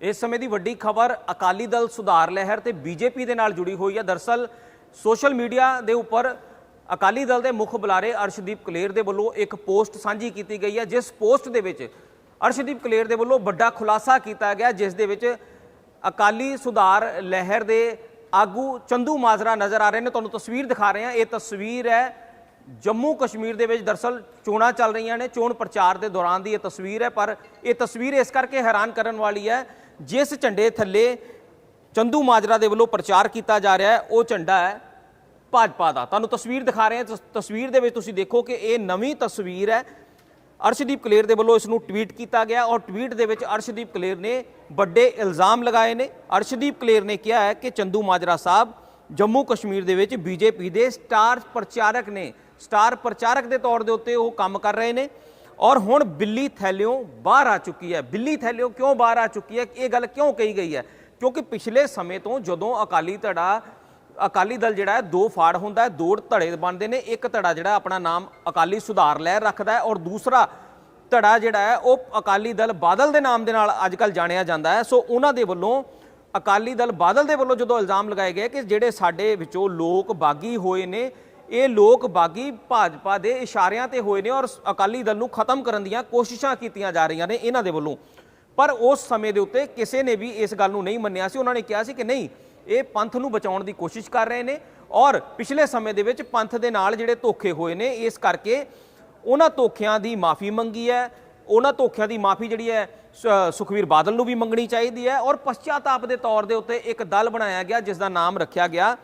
ਇਸ ਸਮੇਂ ਦੀ ਵੱਡੀ ਖਬਰ ਅਕਾਲੀ ਦਲ ਸੁਧਾਰ ਲਹਿਰ ਤੇ ਬੀਜੇਪੀ ਦੇ ਨਾਲ ਜੁੜੀ ਹੋਈ ਹੈ। ਦਰਸਲ ਸੋਸ਼ਲ ਮੀਡੀਆ ਦੇ ਉੱਪਰ ਅਕਾਲੀ ਦਲ ਦੇ ਮੁੱਖ ਬੁਲਾਰੇ ਅਰਸ਼ਦੀਪ ਕਲੇਰ ਦੇ ਵੱਲੋਂ ਇੱਕ ਪੋਸਟ ਸਾਂਝੀ ਕੀਤੀ ਗਈ ਹੈ, ਜਿਸ ਪੋਸਟ ਦੇ ਵਿੱਚ ਅਰਸ਼ਦੀਪ ਕਲੇਰ ਦੇ ਵੱਲੋਂ ਵੱਡਾ ਖੁਲਾਸਾ ਕੀਤਾ ਗਿਆ, ਜਿਸ ਦੇ ਵਿੱਚ ਅਕਾਲੀ ਸੁਧਾਰ ਲਹਿਰ ਦੇ ਆਗੂ ਚੰਦੂ ਮਾਜਰਾ ਨਜ਼ਰ ਆ ਰਹੇ ਨੇ। ਤੁਹਾਨੂੰ ਤਸਵੀਰ ਦਿਖਾ ਰਹੇ ਹਾਂ। ਇਹ ਤਸਵੀਰ ਹੈ ਜੰਮੂ ਕਸ਼ਮੀਰ ਦੇ ਵਿੱਚ। ਦਰਸਲ ਚੋਣਾਂ ਚੱਲ ਰਹੀਆਂ ਨੇ, ਚੋਣ ਪ੍ਰਚਾਰ ਦੇ ਦੌਰਾਨ ਦੀ ਇਹ ਤਸਵੀਰ ਹੈ, ਪਰ ਇਹ ਤਸਵੀਰ ਇਸ ਕਰਕੇ ਹੈਰਾਨ ਕਰਨ ਵਾਲੀ ਹੈ ਜਿਸ ਝੰਡੇ ਥੱਲੇ ਚੰਦੂ ਮਾਜਰਾ ਦੇ ਵੱਲੋਂ ਪ੍ਰਚਾਰ ਕੀਤਾ ਜਾ ਰਿਹਾ ਹੈ, ਉਹ ਝੰਡਾ ਹੈ ਭਾਜਪਾ ਦਾ। ਤੁਹਾਨੂੰ ਤਸਵੀਰ ਦਿਖਾ ਰਹੇ ਹਾਂ। ਤਸਵੀਰ ਦੇ ਵਿੱਚ ਤੁਸੀਂ ਦੇਖੋ ਕਿ ਇਹ ਨਵੀਂ ਤਸਵੀਰ ਹੈ। ਅਰਸ਼ਦੀਪ ਕਲੇਰ ਦੇ ਵੱਲੋਂ ਇਸ ਨੂੰ ਟਵੀਟ ਕੀਤਾ ਗਿਆ ਔਰ ਟਵੀਟ ਦੇ ਵਿੱਚ ਅਰਸ਼ਦੀਪ ਕਲੇਰ ਨੇ ਵੱਡੇ ਇਲਜ਼ਾਮ ਲਗਾਏ ਨੇ। ਅਰਸ਼ਦੀਪ ਕਲੇਰ ਨੇ ਕਿਹਾ ਹੈ ਕਿ ਚੰਦੂ ਮਾਜਰਾ ਸਾਹਿਬ ਜੰਮੂ ਕਸ਼ਮੀਰ ਦੇ ਵਿੱਚ ਬੀਜੇਪੀ ਦੇ ਸਟਾਰ ਪ੍ਰਚਾਰਕ ਨੇ। ਸਟਾਰ ਪ੍ਰਚਾਰਕ ਦੇ ਤੌਰ ਦੇ ਉੱਤੇ ਉਹ ਕੰਮ ਕਰ ਰਹੇ ਨੇ। ਔਰ ਹੁਣ ਬਿੱਲੀ ਥੈਲਿਓਂ ਬਾਹਰ ਆ ਚੁੱਕੀ ਹੈ। ਬਿੱਲੀ ਥੈਲਿਓਂ ਕਿਉਂ ਬਾਹਰ ਆ ਚੁੱਕੀ ਹੈ? ਇਹ ਗੱਲ ਕਿਉਂ ਕਹੀ ਗਈ ਹੈ? ਕਿਉਂਕਿ ਪਿਛਲੇ ਸਮੇਂ ਤੋਂ ਜਦੋਂ ਅਕਾਲੀ ਧੜਾ, ਅਕਾਲੀ ਦਲ ਜਿਹੜਾ ਹੈ, ਦੋ ਫਾੜ ਹੁੰਦਾ ਹੈ, ਦੋ ਧੜੇ ਬਣਦੇ ਨੇ। ਇੱਕ ਧੜਾ ਜਿਹੜਾ ਆਪਣਾ ਨਾਮ ਅਕਾਲੀ ਸੁਧਾਰ ਲਹਿਰ ਰੱਖਦਾ ਹੈ ਔਰ ਦੂਸਰਾ ਧੜਾ ਜਿਹੜਾ ਹੈ, ਉਹ ਅਕਾਲੀ ਦਲ ਬਾਦਲ ਦੇ ਨਾਮ ਦੇ ਨਾਲ ਅੱਜਕੱਲ ਜਾਣਿਆ ਜਾਂਦਾ ਹੈ। ਸੋ ਉਹਨਾਂ ਦੇ ਵੱਲੋਂ ਅਕਾਲੀ ਦਲ ਬਾਦਲ ਦੇ ਵੱਲੋਂ ਜਦੋਂ ਇਲਜ਼ਾਮ ਲਗਾਏ ਗਏ ਕਿ ਜਿਹੜੇ ਸਾਡੇ ਵਿੱਚੋਂ ਲੋਕ ਬਾਗੀ ਹੋਏ ਨੇ ਇਹ ਲੋਕ ਬਾਗੀ ਭਾਜਪਾ ਦੇ ਇਸ਼ਾਰਿਆਂ ਤੇ ਹੋਏ ਨੇ ਔਰ ਅਕਾਲੀ ਦਲ ਨੂੰ ਖਤਮ ਕਰਨ ਦੀਆਂ ਕੋਸ਼ਿਸ਼ਾਂ ਕੀਤੀਆਂ ਜਾ ਰਹੀਆਂ ਨੇ ਇਹਨਾਂ ਦੇ ਵੱਲੋਂ। ਪਰ ਉਸ ਸਮੇਂ ਦੇ ਉੱਤੇ ਕਿਸੇ ਨੇ ਵੀ ਇਸ ਗੱਲ ਨੂੰ ਨਹੀਂ ਮੰਨਿਆ ਸੀ। ਉਹਨਾਂ ਨੇ ਕਿਹਾ ਸੀ ਕਿ ਨਹੀਂ, ਇਹ ਪੰਥ ਨੂੰ ਬਚਾਉਣ ਦੀ ਕੋਸ਼ਿਸ਼ ਕਰ ਰਹੇ ਨੇ ਔਰ ਪਿਛਲੇ ਸਮੇਂ ਦੇ ਵਿੱਚ ਪੰਥ ਦੇ ਨਾਲ ਜਿਹੜੇ ਧੋਖੇ ਹੋਏ ਨੇ, ਇਸ ਕਰਕੇ ਉਹਨਾਂ ਧੋਖਿਆਂ ਦੀ ਮਾਫੀ ਮੰਗੀ ਹੈ। ਉਹਨਾਂ ਧੋਖਿਆਂ ਦੀ ਮਾਫੀ ਜਿਹੜੀ ਹੈ, ਸ- ਸੁਖਵੀਰ ਬਾਦਲ ਨੂੰ ਵੀ ਮੰਗਣੀ ਚਾਹੀਦੀ ਹੈ ਔਰ ਪਛਤਾਪ ਦੇ ਤੌਰ ਦੇ ਉੱਤੇ ਇੱਕ ਦਲ ਬਣਾਇਆ ਗਿਆ ਜਿਸ ਦਾ ਨਾਮ ਰੱਖਿਆ ਗਿਆ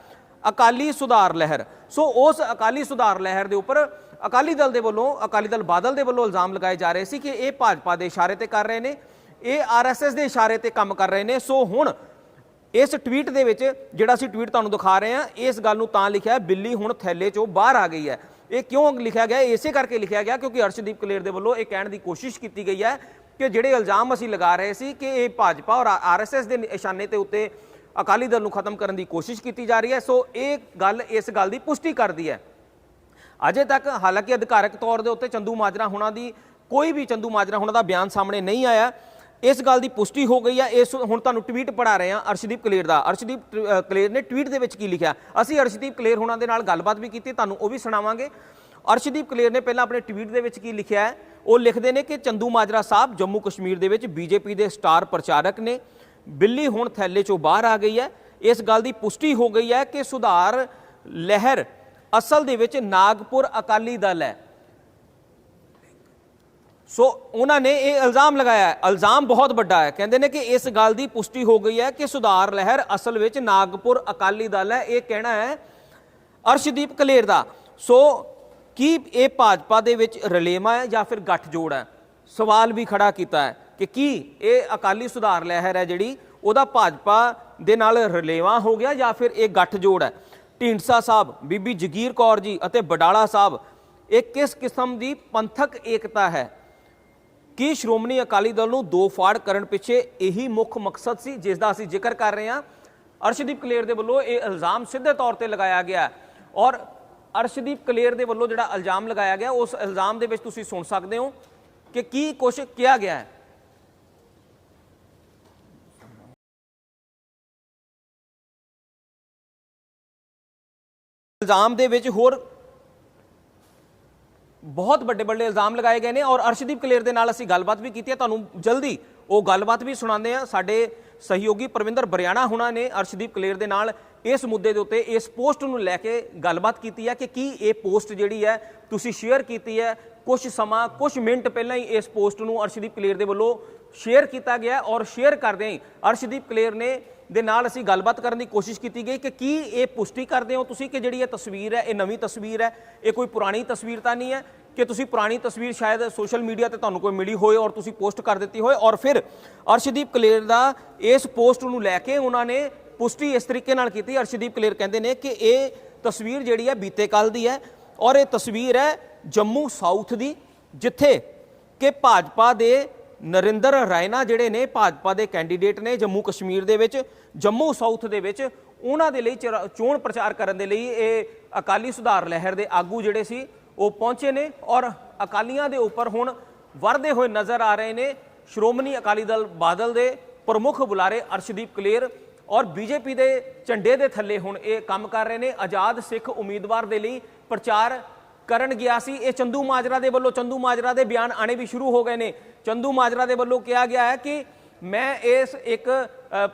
ਅਕਾਲੀ ਸੁਧਾਰ ਲਹਿਰ। ਸੋ ਉਸ ਅਕਾਲੀ ਸੁਧਾਰ ਲਹਿਰ ਦੇ ਉੱਪਰ ਅਕਾਲੀ ਦਲ ਦੇ ਵੱਲੋਂ, ਅਕਾਲੀ ਦਲ ਬਾਦਲ ਦੇ ਵੱਲੋਂ ਇਲਜ਼ਾਮ ਲਗਾਏ ਜਾ ਰਹੇ ਸੀ ਕਿ ਇਹ ਭਾਜਪਾ ਦੇ ਇਸ਼ਾਰੇ ਤੇ ਕਰ ਰਹੇ ਨੇ, ਇਹ ਆਰਐਸਐਸ ਦੇ ਇਸ਼ਾਰੇ ਤੇ ਕੰਮ ਕਰ ਰਹੇ ਨੇ। ਸੋ ਹੁਣ ਇਸ ਟਵੀਟ ਦੇ ਵਿੱਚ ਜਿਹੜਾ ਅਸੀਂ ਟਵੀਟ ਤੁਹਾਨੂੰ ਦਿਖਾ ਰਹੇ ਹਾਂ, ਇਸ ਗੱਲ ਨੂੰ ਤਾਂ ਲਿਖਿਆ ਬਿੱਲੀ ਹੁਣ ਥੈਲੇ ਚੋਂ ਬਾਹਰ ਆ ਗਈ ਹੈ। ਇਹ ਕਿਉਂ ਲਿਖਿਆ ਗਿਆ? ਇਸੇ ਕਰਕੇ ਲਿਖਿਆ ਗਿਆ ਕਿਉਂਕਿ ਅਰਸ਼ਦੀਪ ਕਲੇਰ ਦੇ ਵੱਲੋਂ ਇਹ ਕਹਿਣ ਦੀ ਕੋਸ਼ਿਸ਼ ਕੀਤੀ ਗਈ ਹੈ ਕਿ ਜਿਹੜੇ ਇਲਜ਼ਾਮ ਅਸੀਂ ਲਗਾ ਰਹੇ ਸੀ ਕਿ ਇਹ ਭਾਜਪਾ ਔਰ ਆਰਐਸਐਸ ਦੇ ਨਿਸ਼ਾਨੇ ਤੇ ਉੱਤੇ ਅਕਾਲੀ ਦਲ ਨੂੰ ਖਤਮ ਕਰਨ ਦੀ ਕੋਸ਼ਿਸ਼ ਕੀਤੀ ਜਾ ਰਹੀ ਹੈ। ਸੋ ਇਹ ਗੱਲ ਇਸ ਗੱਲ ਦੀ ਪੁਸ਼ਟੀ ਕਰਦੀ ਹੈ। ਅਜੇ ਤੱਕ ਹਾਲਾਂਕਿ ਅਧਿਕਾਰਕ ਤੌਰ ਦੇ ਉੱਤੇ ਚੰਦੂ ਮਾਜਰਾ ਹੁਣਾਂ ਦੀ ਕੋਈ ਵੀ ਚੰਦੂ ਮਾਜਰਾ ਹੁਣਾਂ ਦਾ ਬਿਆਨ ਸਾਹਮਣੇ ਨਹੀਂ ਆਇਆ। ਇਸ ਗੱਲ ਦੀ ਪੁਸ਼ਟੀ ਹੋ ਗਈ ਹੈ। ਇਸ ਹੁਣ ਤੁਹਾਨੂੰ ਟਵੀਟ ਪੜਾ ਰਹੇ ਹਾਂ ਅਰਸ਼ਦੀਪ ਕਲੇਰ ਦਾ। ਅਰਸ਼ਦੀਪ ਟ- ਕਲੇਰ ਨੇ ਟਵੀਟ ਦੇ ਵਿੱਚ ਕੀ ਲਿਖਿਆ? ਅਸੀਂ ਅਰਸ਼ਦੀਪ ਕਲੇਰ ਹੁਣਾਂ ਦੇ ਨਾਲ ਗੱਲਬਾਤ ਵੀ ਕੀਤੀ, ਤੁਹਾਨੂੰ ਉਹ ਵੀ ਸੁਣਾਵਾਂਗੇ। ਅਰਸ਼ਦੀਪ ਕਲੇਰ ਨੇ ਪਹਿਲਾਂ ਆਪਣੇ ਟਵੀਟ ਦੇ ਵਿੱਚ ਕੀ ਲਿਖਿਆ ਹੈ? ਉਹ ਲਿਖਦੇ ਨੇ ਕਿ ਚੰਦੂ ਮਾਜਰਾ ਸਾਹਿਬ ਜੰਮੂ ਕਸ਼ਮੀਰ ਦੇ ਵਿੱਚ ਬੀਜੇਪੀ ਦੇ ਸਟਾਰ ਪ੍ਰਚਾਰਕ ਨੇ। ਬਿੱਲੀ ਹੁਣ ਥੈਲੇ ਚੋਂ ਬਾਹਰ ਆ ਗਈ ਹੈ। ਇਸ ਗੱਲ ਦੀ ਪੁਸ਼ਟੀ ਹੋ ਗਈ ਹੈ ਕਿ ਸੁਧਾਰ ਲਹਿਰ ਅਸਲ ਦੇ ਵਿੱਚ ਨਾਗਪੁਰ ਅਕਾਲੀ ਦਲ ਹੈ। ਸੋ ਉਹਨਾਂ ਨੇ ਇਹ ਇਲਜ਼ਾਮ ਲਗਾਇਆ ਹੈ। ਇਲਜ਼ਾਮ ਬਹੁਤ ਵੱਡਾ ਹੈ। ਕਹਿੰਦੇ ਨੇ ਕਿ ਇਸ ਗੱਲ ਦੀ ਪੁਸ਼ਟੀ ਹੋ ਗਈ ਹੈ ਕਿ ਸੁਧਾਰ ਲਹਿਰ ਅਸਲ ਵਿੱਚ ਨਾਗਪੁਰ ਅਕਾਲੀ ਦਲ ਹੈ। ਇਹ ਕਹਿਣਾ ਹੈ ਅਰਸ਼ਦੀਪ ਕਲੇਰ ਦਾ। ਸੋ ਕੀ ਇਹ ਭਾਜਪਾ ਦੇ ਵਿੱਚ ਰਲੇਮਾ ਹੈ ਜਾਂ ਫਿਰ ਗੱਠਜੋੜ ਹੈ? ਸਵਾਲ ਵੀ ਖੜਾ ਕੀਤਾ ਹੈ। ਕਿ ਕੀ ਇਹ ਅਕਾਲੀ ਸੁਧਾਰ ਲਹਿਰ ਹੈ ਜਿਹੜੀ ਉਹਦਾ ਭਾਜਪਾ ਦੇ ਨਾਲ ਰਲੇਵਾ ਹੋ ਗਿਆ ਜਾਂ ਫਿਰ ਇਹ ਗੱਠਜੋੜ ਹੈ? ਢੀਂਡਸਾ ਸਾਹਿਬ, ਬੀਬੀ ਜਗੀਰ ਕੌਰ ਜੀ ਅਤੇ ਬਡਾਲਾ ਸਾਹਿਬ, ਇਹ ਕਿਸ ਕਿਸਮ ਦੀ ਪੰਥਕ ਏਕਤਾ ਹੈ? ਕੀ ਸ਼੍ਰੋਮਣੀ ਅਕਾਲੀ ਦਲ ਨੂੰ ਦੋ ਫਾੜ ਕਰਨ ਪਿੱਛੇ ਇਹੀ ਮੁੱਖ ਮਕਸਦ ਸੀ ਜਿਸ ਦਾ ਅਸੀਂ ਜ਼ਿਕਰ ਕਰ ਰਹੇ ਹਾਂ? ਅਰਸ਼ਦੀਪ ਕਲੇਰ ਦੇ ਵੱਲੋਂ ਇਹ ਇਲਜ਼ਾਮ ਸਿੱਧੇ ਤੌਰ ਤੇ ਲਗਾਇਆ ਗਿਆ ਔਰ ਅਰਸ਼ਦੀਪ ਕਲੇਰ ਦੇ ਵੱਲੋਂ ਜਿਹੜਾ ਇਲਜ਼ਾਮ ਲਗਾਇਆ ਗਿਆ, ਉਸ ਇਲਜ਼ਾਮ ਦੇ ਵਿੱਚ ਤੁਸੀਂ ਸੁਣ ਸਕਦੇ ਹੋ ਕਿ ਕੀ ਕੁਛ ਕਿਹਾ ਗਿਆ ਹੈ। ਇਲਜ਼ਾਮ ਦੇ ਵਿੱਚ ਹੋਰ ਬਹੁਤ ਵੱਡੇ ਵੱਡੇ ਇਲਜ਼ਾਮ ਲਗਾਏ ਗਏ ਨੇ ਔਰ ਅਰਸ਼ਦੀਪ ਕਲੇਰ ਦੇ ਨਾਲ ਅਸੀਂ ਗੱਲਬਾਤ ਵੀ ਕੀਤੀ ਹੈ। ਤੁਹਾਨੂੰ ਜਲਦੀ ਉਹ ਗੱਲਬਾਤ ਵੀ ਸੁਣਾਉਂਦੇ ਆ ਸਾਡੇ ਸਹਿਯੋਗੀ ਪ੍ਰਵਿੰਦਰ ਬਰਿਆਣਾ ਹੁਣਾਂ ਨੇ ਅਰਸ਼ਦੀਪ ਕਲੇਰ ਦੇ ਨਾਲ ਇਸ ਮੁੱਦੇ ਦੇ ਉੱਤੇ ਇਸ ਪੋਸਟ ਨੂੰ ਲੈ ਕੇ ਗੱਲਬਾਤ ਕੀਤੀ ਹੈ ਕਿ ਕੀ ਇਹ ਪੋਸਟ ਜਿਹੜੀ ਹੈ ਤੁਸੀਂ ਸ਼ੇਅਰ ਕੀਤੀ ਹੈ। ਕੁਝ ਸਮਾਂ ਕੁਝ ਮਿੰਟ ਪਹਿਲਾਂ ਹੀ ਇਸ ਪੋਸਟ ਨੂੰ ਅਰਸ਼ਦੀਪ ਕਲੇਰ ਦੇ ਵੱਲੋਂ ਸ਼ੇਅਰ ਕੀਤਾ ਗਿਆ ਔਰ ਸ਼ੇਅਰ ਕਰਦੇ ਹੀ ਅਰਸ਼ਦੀਪ ਕਲੇਰ ਨੇ ਦੇ ਨਾਲ ਅਸੀਂ ਗੱਲਬਾਤ ਕਰਨ ਦੀ ਕੋਸ਼ਿਸ਼ ਕੀਤੀ ਗਈ ਕਿ ਕੀ ਇਹ ਪੁਸ਼ਟੀ ਕਰਦੇ ਹੋ ਤੁਸੀਂ ਕਿ ਜਿਹੜੀ ਇਹ ਤਸਵੀਰ ਹੈ, ਇਹ ਨਵੀਂ ਤਸਵੀਰ ਹੈ, ਇਹ ਕੋਈ ਪੁਰਾਣੀ ਤਸਵੀਰ ਤਾਂ ਨਹੀਂ ਹੈ ਕਿ ਤੁਸੀਂ ਪੁਰਾਣੀ ਤਸਵੀਰ ਸ਼ਾਇਦ ਸੋਸ਼ਲ ਮੀਡੀਆ ਤੇ ਤੁਹਾਨੂੰ ਕੋਈ ਮਿਲੀ ਹੋਏ ਔਰ ਤੁਸੀਂ ਪੋਸਟ ਕਰ ਦਿੱਤੀ ਹੋਏ ਔਰ ਫਿਰ ਅਰਸ਼ਦੀਪ ਕਲੇਰ ਦਾ ਇਸ ਪੋਸਟ ਨੂੰ ਲੈ ਕੇ ਉਹਨਾਂ ਨੇ ਪੁਸ਼ਟੀ ਇਸ ਤਰੀਕੇ ਨਾਲ ਕੀਤੀ। ਅਰਸ਼ਦੀਪ ਕਲੇਰ ਕਹਿੰਦੇ ਨੇ ਕਿ ਇਹ ਤਸਵੀਰ ਜਿਹੜੀ ਹੈ ਬੀਤੇ ਕੱਲ ਦੀ ਹੈ ਔਰ ਇਹ ਤਸਵੀਰ ਹੈ ਜੰਮੂ ਸਾਊਥ ਦੀ, ਜਿੱਥੇ ਕਿ ਭਾਜਪਾ ਦੇ ਨਰਿੰਦਰ ਰਾਇਨਾ ਜਿਹੜੇ ਨੇ ਭਾਜਪਾ ਦੇ ਕੈਂਡੀਡੇਟ ਨੇ ਜੰਮੂ ਕਸ਼ਮੀਰ ਦੇ ਵਿੱਚ, ਜੰਮੂ ਸਾਊਥ ਦੇ ਵਿੱਚ, ਉਹਨਾਂ ਦੇ ਲਈ ਚੋਣ ਪ੍ਰਚਾਰ ਕਰਨ ਦੇ ਲਈ ਇਹ ਅਕਾਲੀ ਸੁਧਾਰ ਲਹਿਰ ਦੇ ਆਗੂ ਜਿਹੜੇ ਸੀ, ਉਹ ਪਹੁੰਚੇ ਨੇ ਔਰ ਅਕਾਲੀਆਂ ਦੇ ਉੱਪਰ ਹੁਣ ਵਰਦੇ ਹੋਏ ਨਜ਼ਰ ਆ ਰਹੇ ਨੇ ਸ਼੍ਰੋਮਣੀ ਅਕਾਲੀ ਦਲ ਬਾਦਲ ਦੇ ਪ੍ਰਮੁੱਖ ਬੁਲਾਰੇ ਅਰਸ਼ਦੀਪ ਕਲੇਰ ਔਰ ਬੀਜੇਪੀ ਦੇ ਝੰਡੇ ਦੇ ਥੱਲੇ ਹੁਣ ਇਹ ਕੰਮ ਕਰ ਰਹੇ ਨੇ। ਆਜ਼ਾਦ ਸਿੱਖ ਉਮੀਦਵਾਰ ਦੇ ਲਈ ਪ੍ਰਚਾਰ ਕਰਨ ਗਿਆ ਸੀ ਇਹ ਚੰਦੂ ਮਾਜਰਾ ਦੇ ਵੱਲੋਂ ਚੰਦੂ ਮਾਜਰਾ ਦੇ ਬਿਆਨ ਆਣੇ ਵੀ ਸ਼ੁਰੂ ਹੋ ਗਏ ਨੇ। ਚੰਦੂ ਮਾਜਰਾ ਦੇ ਵੱਲੋਂ ਕਿਹਾ ਗਿਆ ਹੈ ਕਿ ਮੈਂ ਇਸ ਇੱਕ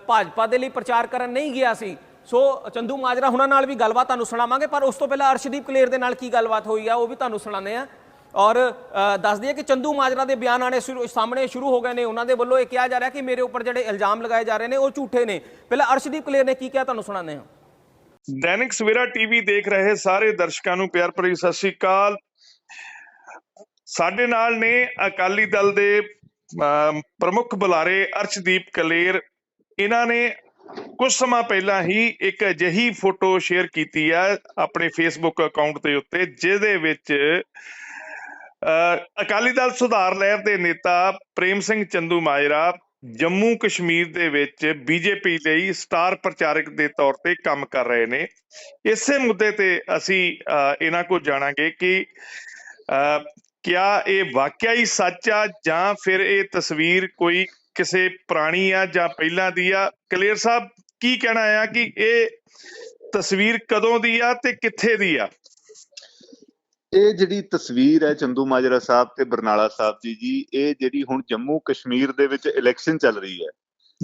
ਭਾਜਪਾ ਦੇ ਲਈ ਪ੍ਰਚਾਰ ਕਰਨ ਨਹੀਂ ਗਿਆ ਸੀ। ਸੋ ਚੰਦੂ ਮਾਜਰਾ ਹੁਣਾਂ ਨਾਲ ਵੀ ਗੱਲਬਾਤ ਤੁਹਾਨੂੰ ਸੁਣਾਵਾਂਗੇ ਪਰ ਉਸ ਤੋਂ ਪਹਿਲਾਂ ਅਰਸ਼ਦੀਪ ਕਲੇਰ ਦੇ ਨਾਲ ਕੀ ਗੱਲਬਾਤ ਹੋਈ ਆ ਉਹ ਵੀ ਤੁਹਾਨੂੰ ਸੁਣਾਉਂਦੇ ਆ ਔਰ ਅ, ਦੱਸ ਦਈਏ ਕਿ ਚੰਦੂ ਮਾਜਰਾ ਦੇ ਬਿਆਨ ਆਣੇ ਸ਼ੁਰੂ ਸਾਹਮਣੇ ਸ਼ੁਰੂ ਹੋ ਗਏ ਨੇ। ਉਹਨਾਂ ਦੇ ਵੱਲੋਂ ਇਹ ਕਿਹਾ ਜਾ ਰਿਹਾ ਕਿ ਮੇਰੇ ਉੱਪਰ ਜਿਹੜੇ ਇਲਜ਼ਾਮ ਲਗਾਏ ਜਾ ਰਹੇ ਨੇ ਉਹ ਝੂਠੇ ਨੇ। ਪਹਿਲਾਂ ਅਰਸ਼ਦੀਪ ਕਲੇਰ ਨੇ ਕੀ ਕਿਹਾ ਤੁਹਾਨੂੰ ਸੁਣਾਉਂਦੇ ਹਾਂ। ਦੈਨਿਕ ਸਵੇਰਾ ਟੀਵੀ ਦੇਖ ਰਹੇ ਸਾਰੇ ਦਰਸ਼ਕਾਂ ਨੂੰ ਪਿਆਰ ਭਰੀ ਸਤਿ ਸ਼੍ਰੀ ਅਕਾਲ। ਸਾਡੇ ਨਾਲ ਨੇ ਅਕਾਲੀ ਦਲ ਦੇ ਅਮ, ਪ੍ਰਮੁੱਖ ਬੁਲਾਰੇ ਅਰਸ਼ਦੀਪ ਕਲੇਰ। ਇਹਨਾਂ ਨੇ ਕੁਝ ਸਮਾਂ ਪਹਿਲਾਂ ਹੀ ਇੱਕ ਅਜਿਹੀ ਫੋਟੋ ਸ਼ੇਅਰ ਕੀਤੀ ਹੈ ਆਪਣੇ ਫੇਸਬੁੱਕ ਅਕਾਊਂਟ ਦੇ ਉੱਤੇ ਜਿਹਦੇ ਵਿੱਚ ਅ, ਅਕਾਲੀ ਦਲ ਸੁਧਾਰ ਲਹਿਰ ਦੇ ਨੇਤਾ ਪ੍ਰੇਮ ਸਿੰਘ ਚੰਦੂ ਮਾਜਰਾ ਜੰਮੂ ਕਸ਼ਮੀਰ ਦੇ ਵਿੱਚ ਬੀਜੇਪੀ ਲਈ ਸਟਾਰ ਪ੍ਰਚਾਰਕ ਦੇ ਤੌਰ ਤੇ ਕੰਮ ਕਰ ਰਹੇ ਨੇ। ਇਸੇ ਮੁੱਦੇ ਤੇ ਅਸੀਂ ਅ, ਇਹਨਾਂ ਕੋਲ ਜਾਣਾਂਗੇ ਕਿ ਅ, ਕਿਆ ਇਹ ਵਾਕਿਆ ਹੀ ਸੱਚ ਆ ਜਾਂ ਫਿਰ ਇਹ ਤਸਵੀਰ ਕੋਈ ਕਿਸੇ ਪੁਰਾਣੀ ਆ ਜਾਂ ਪਹਿਲਾਂ ਦੀ ਆ? ਕਲੀਅਰ ਸਾਹਿਬ ਕੀ ਕਹਿਣਾ ਆ ਕਿ ਇਹ ਤਸਵੀਰ ਕਦੋਂ ਦੀ ਆ ਤੇ ਕਿੱਥੇ ਦੀ ਆ? ਇਹ ਜਿਹੜੀ ਤਸਵੀਰ ਹੈ ਚੰਦੂ ਮਾਜਰਾ ਸਾਹਿਬ ਤੇ ਬਰਨਾਲਾ ਸਾਹਿਬ ਦੀ ਜੀ ਇਹ ਜਿਹੜੀ ਹੁਣ ਜੰਮੂ ਕਸ਼ਮੀਰ ਦੇ ਵਿੱਚ ਇਲੈਕਸ਼ਨ ਚੱਲ ਰਹੀ ਹੈ।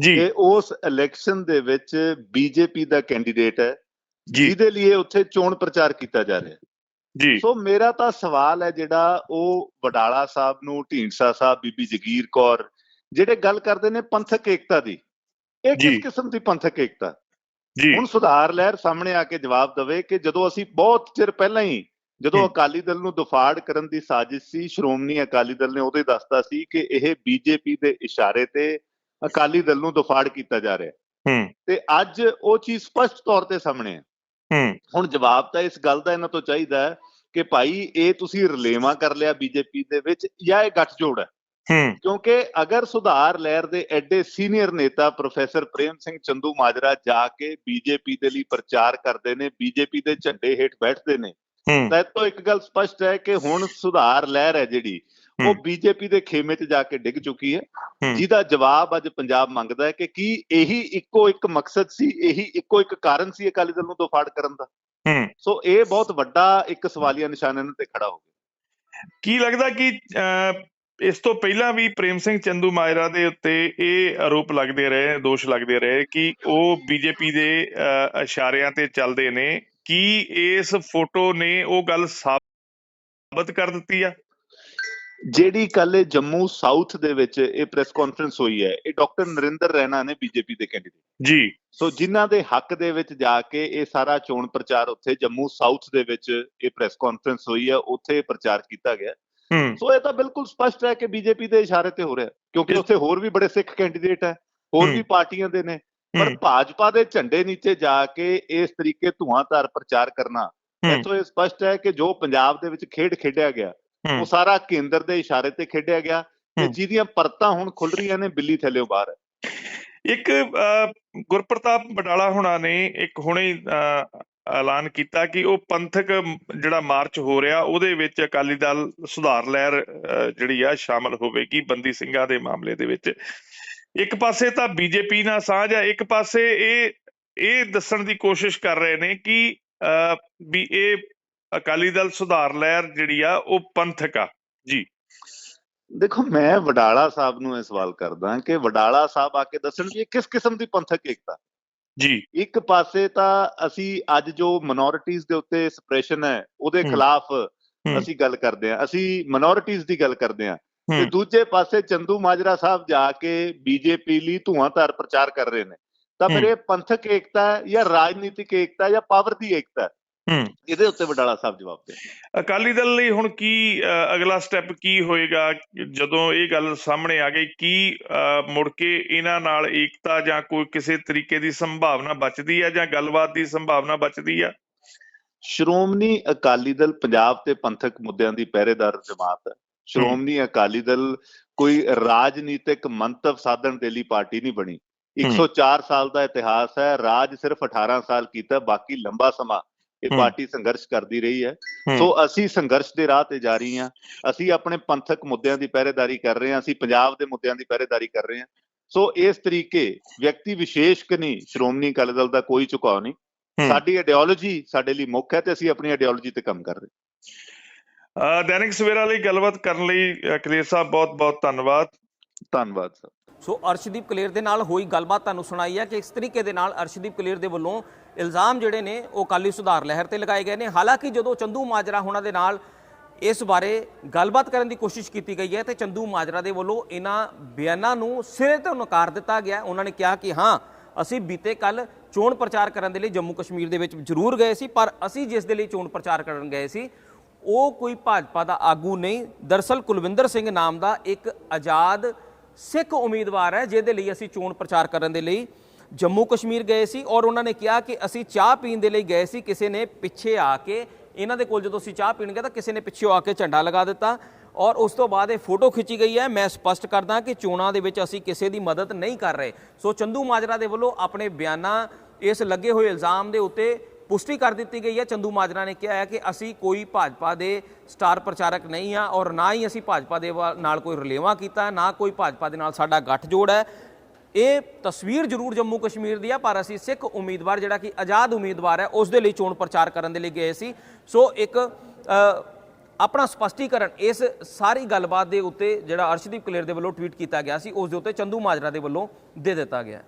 ਜੀ। ਇਹ ਉਸ ਇਲੈਕਸ਼ਨ ਦੇ ਵਿੱਚ ਬੀਜੇਪੀ ਦਾ ਕੈਂਡੀਡੇਟ ਹੈ ਜੀ। ਜਿਹਦੇ ਲਈ ਉੱਥੇ ਚੋਣ ਪ੍ਰਚਾਰ ਕੀਤਾ ਜਾ ਰਿਹਾ ਹੈ। ਜੀ। ਸੋ ਮੇਰਾ ਤਾਂ ਸਵਾਲ ਹੈ ਜਿਹੜਾ ਉਹ ਵਡਾਲਾ ਸਾਹਿਬ ਨੂੰ ਢੀਂਡਸਾ ਸਾਹਿਬ ਬੀਬੀ ਜਗੀਰ ਕੌਰ ਜਿਹੜੇ ਗੱਲ ਕਰਦੇ ਨੇ ਪੰਥਕ ਏਕਤਾ ਦੀ ਇਹ ਜੀ। ਕਿਸ ਕਿਸਮ ਦੀ ਪੰਥਕ ਏਕਤਾ? ਜੀ। ਹੁਣ ਸੁਧਾਰ ਲਹਿਰ ਸਾਹਮਣੇ ਆ ਕੇ ਜਵਾਬ ਦੇਵੇ ਕਿ ਜਦੋਂ ਅਸੀਂ ਬਹੁਤ ਚਿਰ ਪਹਿਲਾਂ ਹੀ ਜਦੋਂ। ਅਕਾਲੀ ਦਲ ਨੂੰ ਦਫਾੜ ਕਰਨ ਦੀ ਸਾਜ਼ਿਸ਼ ਸੀ ਸ਼੍ਰੋਮਣੀ ਅਕਾਲੀ ਦਲ ਨੇ ਉਦੋਂ ਹੀ ਦੱਸਤਾ ਸੀ ਕਿ ਇਹ ਬੀਜੇਪੀ ਦੇ ਇਸ਼ਾਰੇ ਤੇ ਅਕਾਲੀ ਦਲ ਨੂੰ ਦਫਾੜ ਕੀਤਾ ਜਾ ਰਿਹਾ। ਹੈ। ਤੇ ਅੱਜ ਉਹ ਚੀਜ਼ ਸਪਸ਼ਟ ਤੌਰ ਤੇ ਸਾਹਮਣੇ ਹੈ। ਹੂੰ। ਹੁਣ ਜਵਾਬ ਤਾਂ ਇਸ ਗੱਲ ਦਾ ਇਹਨਾਂ ਤੋਂ ਚਾਹੀਦਾ ਹੈ ਕਿ ਭਾਈ ਇਹ ਤੁਸੀਂ ਰਲੇਵਾ ਕਰ ਲਿਆ ਬੀਜੇਪੀ ਦੇ ਵਿੱਚ ਜਾਂ ਇਹ ਗੱਠਜੋੜ ਹੈ। ਹੂੰ। ਕਿਉਂਕਿ ਅਗਰ ਸੁਧਾਰ ਲਹਿਰ ਦੇ ਐਡੇ ਸੀਨੀਅਰ ਨੇਤਾ ਪ੍ਰੋਫੈਸਰ ਪ੍ਰੇਮ ਸਿੰਘ ਚੰਦੂ ਮਾਜਰਾ ਜਾ ਕੇ ਬੀਜੇਪੀ ਦੇ ਲਈ ਪ੍ਰਚਾਰ ਕਰਦੇ ਨੇ ਬੀਜੇਪੀ ਦੇ ਝੰਡੇ ਹੇਠ ਬੈਠਦੇ ਨੇ ਤਾਂ ਤੋਂ ਇੱਕ ਗੱਲ ਸਪਸ਼ਟ ਹੈ ਕਿ ਹੁਣ ਸੁਧਾਰ ਲਹਿਰ ਹੈ ਜਿਹੜੀ ਉਹ। ਬੀਜੇਪੀ ਦੇ ਖੇਮੇ 'ਚ ਜਾ ਕੇ ਡਿੱਗ ਚੁੱਕੀ ਹੈ। ਜਿਹਦਾ ਜਵਾਬ ਅੱਜ ਪੰਜਾਬ ਮੰਗਦਾ ਹੈ ਕਿ ਕੀ ਇਹੀ ਇੱਕੋ ਇੱਕ ਮਕਸਦ ਸੀ ਇਹੀ ਇੱਕੋ ਇੱਕ ਕਾਰਨ ਸੀ ਅਕਾਲੀ ਦਲ ਨੂੰ ਦੋਫਾੜ ਕਰਨ ਦਾ? ਸੋ ਇਹ ਬਹੁਤ ਵੱਡਾ ਇੱਕ ਸਵਾਲੀਆ ਨਿਸ਼ਾਨ ਇਹਨਾਂ ਤੇ ਖੜਾ ਹੋ ਗਿਆ। ਕੀ ਲੱਗਦਾ ਕਿ ਇਸ ਤੋਂ ਪਹਿਲਾਂ ਵੀ ਪ੍ਰੇਮ ਸਿੰਘ ਚੰਦੂ ਮਾਜਰਾ ਦੇ ਉੱਤੇ ਇਹ ਆਰੋਪ ਲੱਗਦੇ ਰਹੇ ਦੋਸ਼ ਲੱਗਦੇ ਰਹੇ ਕਿ ਉਹ ਬੀਜੇਪੀ ਦੇ ਇਸ਼ਾਰਿਆਂ ਤੇ ਚੱਲਦੇ ਨੇ ਕੀ ਇਸ ਫੋਟੋ ਨੇ ਉਹ ਗੱਲ ਸਾਬਤ ਕਰ ਦਿੱਤੀ ਆ? ਜਿਹੜੀ ਕੱਲ ਜੰਮੂ ਸਾਊਥ ਦੇ ਵਿੱਚ ਇਹ ਪ੍ਰੈਸ ਕਾਨਫਰੰਸ ਹੋਈ ਹੈ ਇਹ ਡਾਕਟਰ ਨਰਿੰਦਰ ਰੈਨਾ ਨੇ ਬੀਜੇਪੀ ਦੇ ਕੈਂਡੀਡੇਟ। ਜੀ। ਸੋ ਜਿਨ੍ਹਾਂ ਦੇ ਹੱਕ ਦੇ ਵਿੱਚ ਜਾ ਕੇ ਇਹ ਸਾਰਾ ਚੋਣ ਪ੍ਰਚਾਰ ਉੱਥੇ ਜੰਮੂ ਸਾਊਥ ਦੇ ਵਿੱਚ ਇਹ ਪ੍ਰੈਸ ਕਾਨਫਰੰਸ ਹੋਈ ਹੈ ਉੱਥੇ ਪ੍ਰਚਾਰ ਕੀਤਾ ਗਿਆ। ਸੋ ਇਹ ਤਾਂ ਬਿਲਕੁਲ ਸਪਸ਼ਟ ਹੈ ਕਿ ਬੀਜੇਪੀ ਦੇ ਇਸ਼ਾਰੇ ਤੇ ਹੋ ਰਿਹਾ ਕਿਉਂਕਿ ਉੱਥੇ ਹੋਰ ਵੀ ਬੜੇ ਸਿੱਖ ਕੈਂਡੀਡੇਟ ਹੈ ਹੋਰ। ਵੀ ਪਾਰਟੀਆਂ ਦੇ ਨੇ। ਪਰ ਭਾਜਪਾ ਦੇ ਝੰਡੇ ਨੀਚੇ ਜਾ ਕੇ ਇਸ ਤਰੀਕੇ ਧੂਆਂਧਾਰ ਪ੍ਰਚਾਰ ਕਰਨਾ ਇੱਥੋਂ ਇਹ ਸਪਸ਼ਟ ਹੈ ਕਿ ਜੋ ਪੰਜਾਬ ਦੇ ਵਿੱਚ ਖੇਡ ਖੇਡਿਆ ਗਿਆ ਉਹ ਸਾਰਾ ਕੇਂਦਰ ਦੇ ਇਸ਼ਾਰੇ ਤੇ ਖੇਡਿਆ ਗਿਆ ਤੇ। ਜਿਹਦੀਆਂ ਪਰਤਾਂ ਹੁਣ ਖੁੱਲ ਰਹੀਆਂ ਨੇ ਬਿੱਲੀ ਥੱਲੇੋਂ ਬਾਹਰ। ਇੱਕ ਗੁਰਪ੍ਰਤਾਪ ਬਟਾਲਾ ਹੁਣਾਂ ਨੇ ਇੱਕ ਹੁਣੇ ਐਲਾਨ ਕੀਤਾ ਕਿ ਉਹ ਪੰਥਕ ਜਿਹੜਾ ਮਾਰਚ ਹੋ ਰਿਹਾ ਉਹਦੇ ਵਿੱਚ ਅਕਾਲੀ ਦਲ ਸੁਧਾਰ ਲਹਿਰ ਜਿਹੜੀ ਆ ਸ਼ਾਮਲ ਹੋਵੇਗੀ ਬੰਦੀ ਸਿੰਘਾਂ ਦੇ ਮਾਮਲੇ ਦੇ ਵਿੱਚ। ਇੱਕ ਪਾਸੇ ਤਾਂ ਬੀਜੇਪੀ ਨਾਲ ਸਾਂਝ ਹੈ ਇੱਕ ਪਾਸੇ ਇਹ ਇਹ ਦੱਸਣ ਦੀ ਕੋਸ਼ਿਸ਼ ਕਰ ਰਹੇ ਨੇ ਕਿ ਵੀ ਇਹ ਅਕਾਲੀ ਦਲ ਸੁਧਾਰ ਲਹਿਰ ਜਿਹੜੀ ਆ ਉਹ ਪੰਥਕ ਆ। ਜੀ। ਦੇਖੋ ਮੈਂ ਵਡਾਲਾ ਸਾਹਿਬ ਨੂੰ ਇਹ ਸਵਾਲ ਕਰਦਾ ਕਿ ਵਡਾਲਾ ਸਾਹਿਬ ਆ ਕੇ ਦੱਸਣ ਵੀ ਇਹ ਕਿਸ ਕਿਸਮ ਦੀ ਪੰਥਕ ਏਕਤਾ? ਜੀ। ਇੱਕ ਪਾਸੇ ਤਾਂ ਅਸੀਂ ਅੱਜ ਜੋ ਮਿਨੋਰਿਟੀਆਂ ਦੇ ਉੱਤੇ ਸਪਰੈਸ਼ਨ ਹੈ ਉਹਦੇ। ਖਿਲਾਫ। ਅਸੀਂ ਗੱਲ ਕਰਦੇ ਹਾਂ। ਅਸੀਂ ਮਿਨੋਰਿਟੀਆਂ ਦੀ ਗੱਲ ਕਰਦੇ ਹਾਂ। ਤੇ ਦੂਜੇ ਪਾਸੇ ਚੰਦੂ ਮਾਜਰਾ ਸਾਹਿਬ ਜਾ ਕੇ ਬੀਜੇਪੀ ਲਈ ਧੂਆਂਧਾਰ ਪ੍ਰਚਾਰ ਕਰ ਰਹੇ ਨੇ। ਤਾਂ। ਇਹ ਪੰਥਕ ਏਕਤਾ ਹੈ ਜਾਂ ਰਾਜਨੀਤਿਕ ਏਕਤਾ ਹੈ ਜਾਂ ਪਾਵਰ ਦੀ ਏਕਤਾ ਇਹਦੇ ਉੱਤੇ ਵਡਾਲਾ ਸਾਹਿਬ ਜਵਾਬ ਦੇ। ਅਕਾਲੀ ਦਲ ਲਈ ਹੁਣ ਕੀ ਅਗਲਾ ਸਟੈਪ ਕੀ ਹੋਏਗਾ? ਜਦੋਂ ਇਹ ਗੱਲ ਸਾਹਮਣੇ ਆ ਗਈ ਕੀ ਮੁੜ ਕੇ ਇਹਨਾਂ ਨਾਲ ਏਕਤਾ ਜਾਂ ਕੋਈ ਕਿਸੇ ਤਰੀਕੇ ਦੀ ਸੰਭਾਵਨਾ ਬਚਦੀ ਹੈ ਜਾਂ ਗੱਲਬਾਤ ਦੀ ਸੰਭਾਵਨਾ ਬਚਦੀ ਆ ਸ਼੍ਰੋਮਣੀ ਅਕਾਲੀ ਦਲ ਪੰਜਾਬ ਤੇ ਪੰਥਕ ਮੁੱਦਿਆਂ ਦੀ ਪਹਿਰੇਦਾਰ ਜਮਾਤ ਹੈ। ਸ਼੍ਰੋਮਣੀ ਅਕਾਲੀ ਦਲ ਕੋਈ ਰਾਜਨੀਤਿਕ ਮੰਤਵ ਸਾਧਨ ਦੇ ਲਈ ਪਾਰਟੀ ਨਹੀਂ ਬਣੀ। ਹੂੰ। 104 ਸਾਲ ਦਾ ਇਤਿਹਾਸ ਹੈ ਰਾਜ ਸਿਰਫ 18 ਸਾਲ ਕੀਤਾ ਬਾਕੀ ਲੰਬਾ ਸਮਾਂ ਇਹ ਹੂੰ। ਪਾਰਟੀ ਸੰਘਰਸ਼ ਕਰਦੀ ਰਹੀ ਹੈ। ਹੂੰ, ਸੋ ਅਸੀਂ ਸੰਘਰਸ਼ ਦੇ ਰਾਹ ਤੇ ਜਾ ਰਹੀ ਹਾਂ ਅਸੀਂ ਆਪਣੇ ਪੰਥਕ ਮੁੱਦਿਆਂ ਦੀ ਪਹਿਰੇਦਾਰੀ ਕਰ ਰਹੇ ਹਾਂ ਅਸੀਂ ਪੰਜਾਬ ਦੇ ਮੁੱਦਿਆਂ ਦੀ ਪਹਿਰੇਦਾਰੀ ਕਰ ਰਹੇ ਹਾਂ। ਸੋ ਇਸ ਤਰੀਕੇ ਵਿਅਕਤੀ ਵਿਸ਼ੇਸ਼ ਕਿ ਨਹੀਂ ਸ਼੍ਰੋਮਣੀ ਅਕਾਲੀ ਦਲ ਦਾ ਕੋਈ ਝੁਕਾਅ ਨਹੀਂ। ਹੂੰ। ਸਾਡੀ ਆਈਡੀਓਲੋਜੀ ਸਾਡੇ ਲਈ ਮੁੱਖ ਹੈ ਤੇ ਅਸੀਂ ਆਪਣੀ ਆਈਡੀਓਲੋਜੀ ਤੇ ਕੰਮ ਕਰ ਰਹੇ ਅ, ਦੈਨਿਕ ਸਵੇਰਾ ਲਈ ਗੱਲਬਾਤ ਕਰਨ ਲਈ ਕਲੇਰ ਸਾਹਿਬ ਬਹੁਤ ਬਹੁਤ ਧੰਨਵਾਦ। ਧੰਨਵਾਦ ਸਰ। ਸੋ ਅਰਸ਼ਦੀਪ ਕਲੇਰ ਦੇ ਨਾਲ ਹੋਈ ਗੱਲਬਾਤ ਤੁਹਾਨੂੰ ਸੁਣਾਈ ਹੈ ਕਿ ਇਸ ਤਰੀਕੇ ਦੇ ਨਾਲ ਅਰਸ਼ਦੀਪ ਕਲੇਰ ਦੇ ਵੱਲੋਂ ਇਲਜ਼ਾਮ ਜਿਹੜੇ ਨੇ ਉਹ ਕਾਲੀ ਸੁਧਾਰ ਲਹਿਰ ਤੇ ਲਗਾਏ ਗਏ ਨੇ। ਹਾਲਾਂਕਿ ਜਦੋਂ ਚੰਦੂ ਮਾਜਰਾ ਹੋਣਾ ਦੇ ਨਾਲ ਇਸ ਬਾਰੇ ਗੱਲਬਾਤ ਕਰਨ ਦੀ ਕੋਸ਼ਿਸ਼ ਕੀਤੀ ਗਈ ਹੈ ਤੇ ਚੰਦੂ ਮਾਜਰਾ ਦੇ ਵੱਲੋਂ ਇਹਨਾਂ ਬਿਆਨਾਂ ਨੂੰ ਸਿਰੇ ਤੋਂ ਨਕਾਰ ਦਿੱਤਾ ਗਿਆ। ਉਹਨਾਂ ਨੇ ਕਿਹਾ ਕਿ ਹਾਂ ਅਸੀਂ ਬੀਤੇ ਕੱਲ ਚੋਣ ਪ੍ਰਚਾਰ ਕਰਨ ਦੇ ਲਈ ਜੰਮੂ ਕਸ਼ਮੀਰ ਦੇ ਵਿੱਚ ਜ਼ਰੂਰ ਗਏ ਸੀ ਪਰ ਅਸੀਂ ਜਿਸ ਦੇ ਲਈ ਚੋਣ ਪ੍ਰਚਾਰ ਕਰਨ ਗਏ ਸੀ ਉਹ ਕੋਈ ਭਾਜਪਾ ਦਾ ਆਗੂ ਨਹੀਂ। ਦਰਸਲ ਕੁਲਵਿੰਦਰ ਸਿੰਘ ਨਾਮ ਦਾ ਇੱਕ ਆਜ਼ਾਦ ਸਿੱਖ ਉਮੀਦਵਾਰ ਹੈ, ਜਿਹਦੇ ਲਈ ਅਸੀਂ ਚੋਣ ਪ੍ਰਚਾਰ ਕਰਨ ਦੇ ਲਈ ਜੰਮੂ ਕਸ਼ਮੀਰ ਗਏ ਸੀ ਔਰ ਉਹਨਾਂ ਨੇ ਕਿਹਾ ਕਿ ਅਸੀਂ ਚਾਹ ਪੀਣ ਦੇ ਲਈ ਗਏ ਸੀ। ਕਿਸੇ ਨੇ ਪਿੱਛੇ ਆ ਕੇ, ਇਹਨਾਂ ਦੇ ਕੋਲ ਜਦੋਂ ਅਸੀਂ ਚਾਹ ਪੀਣ ਗਏ ਤਾਂ ਕਿਸੇ ਨੇ ਪਿੱਛੇ ਆ ਕੇ ਝੰਡਾ ਲਗਾ ਦਿੱਤਾ ਔਰ ਉਸ ਤੋਂ ਬਾਅਦ ਇਹ ਫੋਟੋ ਖਿੱਚੀ ਗਈ ਹੈ। ਮੈਂ ਸਪਸ਼ਟ ਕਰਦਾ ਕਿ ਚੋਣਾਂ ਦੇ ਵਿੱਚ ਅਸੀਂ ਕਿਸੇ ਦੀ ਮਦਦ ਨਹੀਂ ਕਰ ਰਹੇ। ਸੋ ਚੰਦੂ ਮਾਜਰਾ ਦੇ ਵੱਲੋਂ ਆਪਣੇ ਬਿਆਨਾਂ, ਇਸ ਲੱਗੇ ਹੋਏ ਇਲਜ਼ਾਮ ਦੇ ਉੱਤੇ ਪੁਸ਼ਟੀ ਕਰ ਦਿੱਤੀ ਗਈ ਹੈ। ਚੰਦੂ ਮਾਜਰਾ ਨੇ ਕਿਹਾ ਹੈ ਕਿ ਅਸੀਂ ਕੋਈ ਭਾਜਪਾ ਦੇ ਸਟਾਰ ਪ੍ਰਚਾਰਕ ਨਹੀਂ ਆ ਔਰ ਨਾ ਹੀ ਅਸੀਂ ਭਾਜਪਾ ਦੇ ਵਾ- ਨਾਲ ਕੋਈ ਰਲੇਵਾਂ ਕੀਤਾ ਨਾ ਕੋਈ ਭਾਜਪਾ ਦੇ ਨਾਲ ਸਾਡਾ ਗੱਠਜੋੜ ਹੈ। ਇਹ ਤਸਵੀਰ ਜ਼ਰੂਰ ਜੰਮੂ ਕਸ਼ਮੀਰ ਦੀ ਆ, ਪਰ ਅਸੀਂ ਸਿੱਖ ਉਮੀਦਵਾਰ, ਜਿਹੜਾ ਕਿ ਆਜ਼ਾਦ ਉਮੀਦਵਾਰ ਹੈ, ਉਸ ਦੇ ਲਈ ਚੋਣ ਪ੍ਰਚਾਰ ਕਰਨ ਦੇ ਲਈ ਗਏ ਸੀ। ਸੋ ਇੱਕ ਆਪਣਾ ਸਪਸ਼ਟੀਕਰਨ ਇਸ ਸਾਰੀ ਗੱਲਬਾਤ ਦੇ ਉੱਤੇ ਜਿਹੜਾ ਅਰਸ਼ਦੀਪ ਕਲੇਰ ਦੇ ਵੱਲੋਂ ਟਵੀਟ ਕੀਤਾ ਗਿਆ ਸੀ, ਉਸ ਦੇ ਉੱਤੇ ਚੰਦੂ ਮਾਜਰਾ ਦੇ ਵੱਲੋਂ ਦੇ ਦਿੱਤਾ ਗਿਆ